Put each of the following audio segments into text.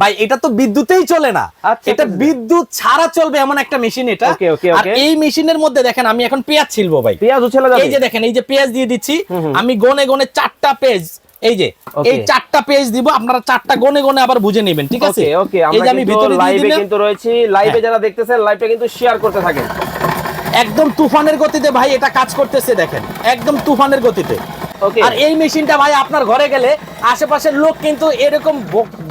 ভাই এটা তো বিদ্যুতেই চলে না। আচ্ছা, এটা। বিদ্যুৎ ছাড়া চলবে এমন একটা মেশিন এটা। আর এই মেশিনের মধ্যে দেখেন আমি এখন পেঁয়াজ ছিলবো ভাই। পেঁয়াজ উছেলা যাবে। এই যে দেখেন এই যে পেঁয়াজ দিয়ে দিচ্ছি আমি গনে গনে চারটা পেজ এই যে এই চারটা পেজ দিব আপনারা চারটা গনে গনে আবার বুঝে নেবেন ঠিক আছে? ওকে এই যে আমি ভিতরে লাইভে কিন্তু রয়েছি লাইভে হ্যাঁ। যারা দেখতেছেন লাইভটা কিন্তু শেয়ার করতে থাকেন। একদম তুফানের গতিতে ভাই এটা কাজ করতেছে দেখেন। একদম তুফানের গতিতে। আর এই মেশিনটা ভাই আপনার ঘরে গেলে আশেপাশের লোক কিন্তু এরকম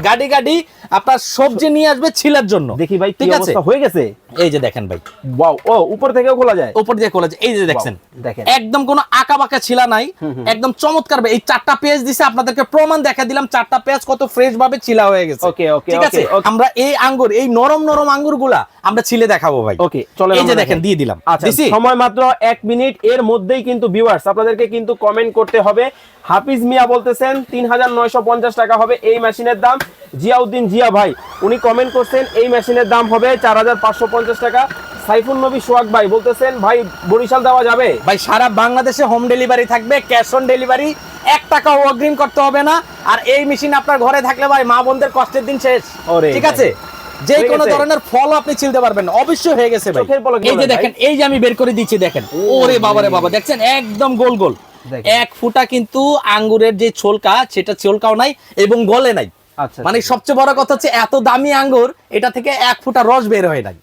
গাড়ি গাড়ি আপনার সবজি নিয়ে আসবে ছিলার জন্য। দেখি ভাই ঠিক আছে? হয়ে গেছে? এই যে দেখেন ভাই। ওয়াও ও উপর থেকেও খোলা যায়? উপর দিয়ে খোলা যায়। এই যে দেখছেন দেখেন। একদম কোনো আঁকা বাঁকা ছিলা নাই। একদম চমৎকার এই চারটা পেজ দিছে আপনাদেরকে প্রমাণ দেখা দিলাম চারটা পেজ কত ফ্রেশ ভাবে ছিলা হয়ে গেছে। Okay, okay, ঠিক আছে. আমরা এই আঙ্গুর এই নরম নরম আঙ্গুরগুলা আমরা ছিলে দেখাবো ভাই। ওকে চলে এই যে দেখেন দিয়ে দিলাম। আচ্ছা সময় মাত্র এক মিনিট। এর মধ্যেই কিন্তু ভিউয়ার্স আপনাদেরকে কিন্তু কমেন্ট করতে হবে। হাফিজ মিয়া বলতেছেন তিন হাজার নয়শো পঞ্চাশ টাকা হবে এই মেশিনের দাম। জিয়াউদ্দিন জিয়া ভাই উনি কমেন্ট করছেন এই মেশিনের দাম হবে চার হাজার পাঁচশো পঞ্চাশ টাকা। সাইফুল নবী সোহাগ ভাই বলতেছেন ভাই বরিশাল দেওয়া যাবে? ভাই সারা বাংলাদেশে হোম ডেলিভারি থাকবে ক্যাশ অন ডেলিভারি এক টাকাও অগ্রিম করতে হবে না। আর এই মেশিন আপনার ঘরে থাকলে ভাই মা বোনদের কষ্টের দিন শেষ। ঠিক আছে? যে কোনো ধরনের ফল আপনি চিনতে পারবেন অবশ্যই হয়ে গেছে ভাই। এই যে দেখেন এই যে আমি বের করে দিচ্ছি দেখেন। ওরে বাবা রে রে। বাবা দেখছেন? একদম গোল গোল। এক ফুটা কিন্তু আঙ্গুরের যে ছোলকা সেটা ছোলকাও নাই এবং গলে নাই। মানে সবচেয়ে বড় কথা হচ্ছে এত দামি আঙ্গুর এটা থেকে এক ফুটা রস বের হয় নাই।